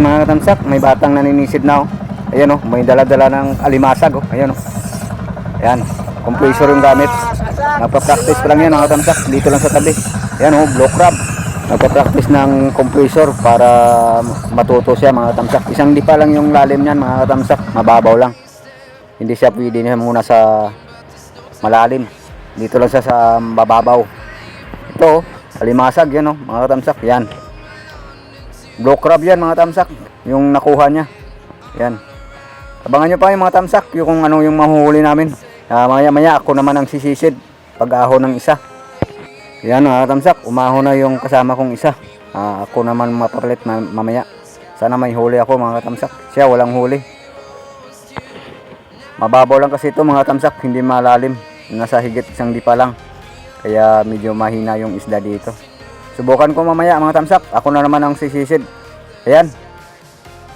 Ayan mga katamsak, may batang naninisid na oh. Ayan oh, may dala-dala ng alimasag oh. Ayan oh. Ayan, compressor yung gamit. Nagpa-practice pa lang yan mga katamsak, dito lang sa tabi. Ayan oh, blow crab. Nagpa-practice ng compressor para matuto siya mga katamsak. Isang di pa lang yung lalim niyan mga katamsak, mababaw lang. Hindi siya pwede niya muna sa malalim. Dito lang siya sa mababaw. Ito oh, alimasag yan oh, mga katamsak. Yan. Blow crab yan mga tamsak. Yung nakuha niya. Yan. Abangan nyo pa yung mga tamsak. Yung kung ano yung mahuhuli namin. Ah, maya maya ako naman ang sisisid. Pag aho ng isa. Yan mga tamsak. Umaho na yung kasama kong isa. Ah, ako naman mapapalit ma- mamaya. Sana may huli ako mga tamsak. Siya walang huli. Mababaw lang kasi ito mga tamsak. Hindi malalim. Nasa higit isang di pa lang. Kaya medyo mahina yung isda dito. Subukan ko mamaya mga tamsak. Ako na naman ang sisisid. Ayan.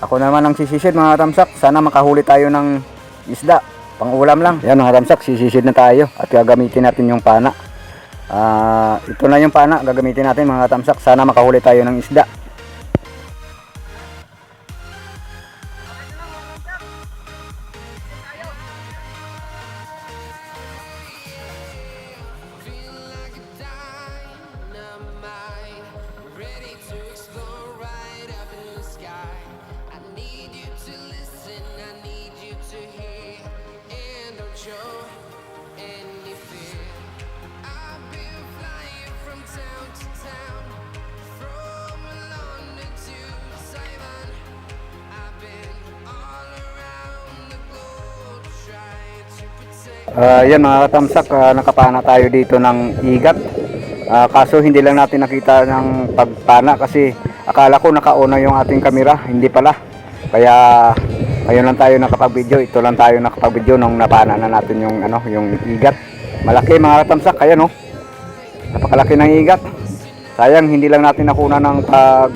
Ako na naman ang sisisid mga tamsak. Sana makahuli tayo ng isda. Pang-ulam lang. Ayan mga tamsak, sisisid na tayo. At gagamitin natin yung pana. Ah, ito na yung pana. Gagamitin natin mga tamsak. Sana makahuli tayo ng isda. Ah, yan mga katamsak, ah, nakapana tayo dito ng igat. Ah, kaso hindi lang natin nakita ng pagpana kasi akala ko nakauna yung ating kamera, hindi pala. Kaya ngayon lang tayo nakapag-video, ito lang tayo nakapag-video nung napana na natin yung ano, yung igat. Malaki mga katamsak, kaya no. Napakalaki ng igat. Sayang hindi lang natin nakuna ng pag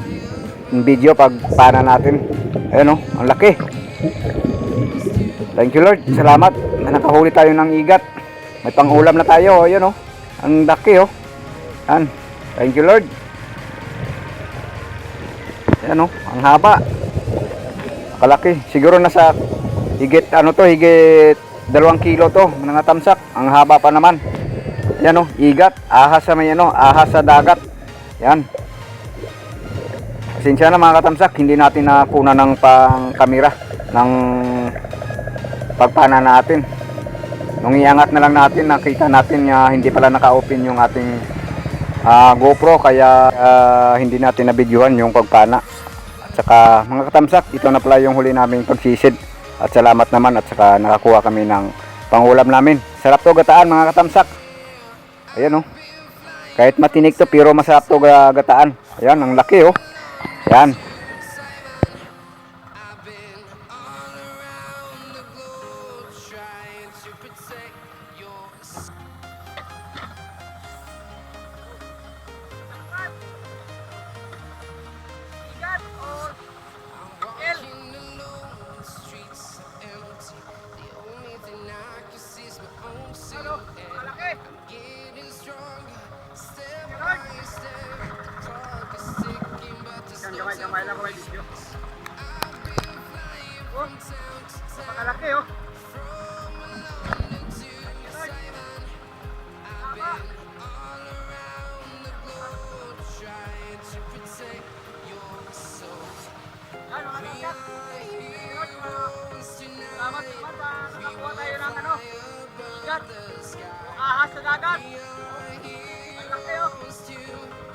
video pag pana natin. Ayun oh, ang laki. Thank you Lord. Salamat na nakahuli tayo ng igat. May pang-ulam na tayo. Ayun oh. Ang laki oh. Yan. Thank you Lord. Yan oh. Ang haba. Kalaki. Siguro nasa higit ano to, higit dalawang kilo to. Mga tamsak. Ang haba pa naman. Yan oh. Igat. Ahas sa may ano. Ahas sa dagat. Yan. Pasensya na mga katamsak, hindi natin nakuna ng pang kamera ng pagpana natin. Nung iangat na lang natin, nakita natin na hindi pala naka-open yung ating ah, GoPro kaya ah, hindi natin nabidyohan yung pagpana. At saka mga katamsak, ito na pala yung huli naming pagsisid. At salamat naman at saka nakakuha kami ng pangulam namin. Sarap to gataan mga katamsak. Ayan oh. Kahit matinik to pero masarap to ga- gataan. Ayan, ang laki oh. Ayan. compensate your. Ahas sa dagat. We are heroes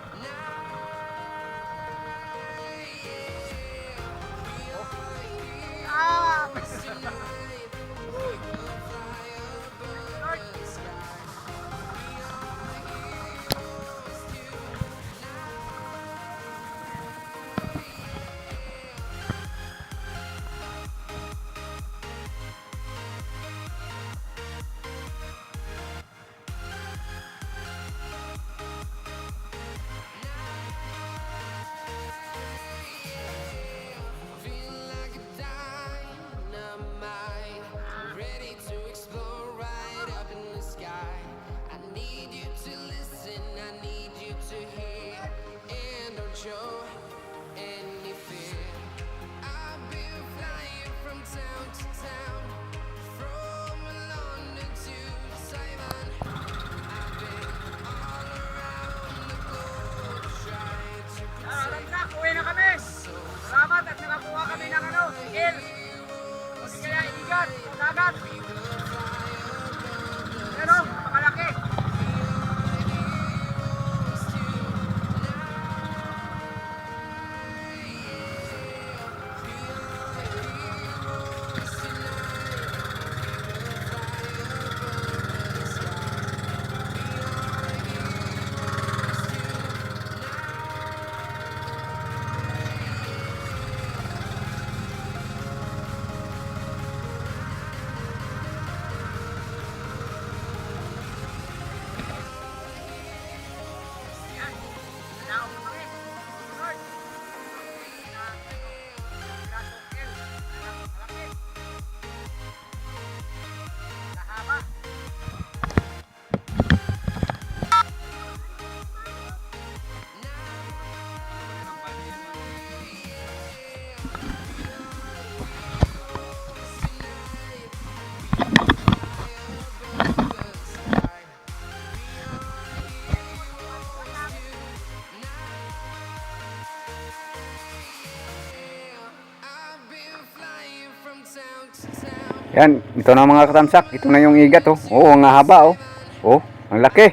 Yan, ito na mga katamsak. Ito na yung igat oh. Oo, ang haba oh. Oh, ang laki.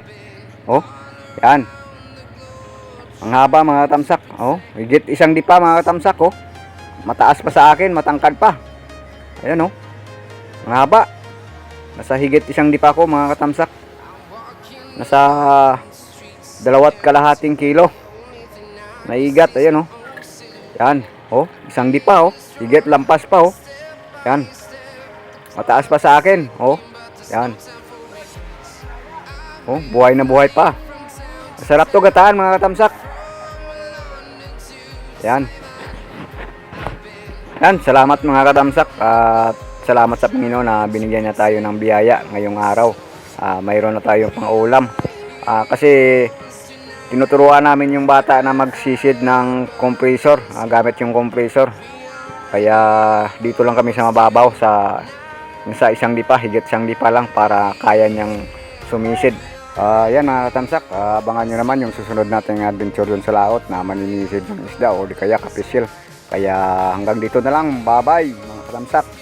Oh, yan. Ang haba mga katamsak. Oh, higit isang dipa mga katamsak oh. Mataas pa sa akin, matangkad pa. Ayan oh. Ang haba. Nasa higit isang dipa ko mga katamsak. Nasa dalawat kalahating kilo. Naigat, ayan oh. Yan, oh, isang dipa oh. Higit lampas pa oh. Yan. Mataas pa sa akin, oh. Yan. Oh, buhay na buhay pa. Masarap to gataan mga katamsak. Yan. Yan, salamat mga katamsak. At salamat sa Panginoon na binigyan niya tayo ng biyaya ngayong araw. Ah, mayroon na tayong pang-ulam. Ah, kasi tinuturuan namin yung bata na magsisid ng compressor, ah, gamit yung compressor. Kaya dito lang kami sa mababaw sa sa isang dipa, higit isang dipa lang para kaya niyang sumisid. Ah, yan mga katamsak, ah, abangan nyo naman yung susunod nating adventure dun sa laot na maninisid ng isda o di kaya kapisil. Kaya hanggang dito na lang, bye bye mga katamsak.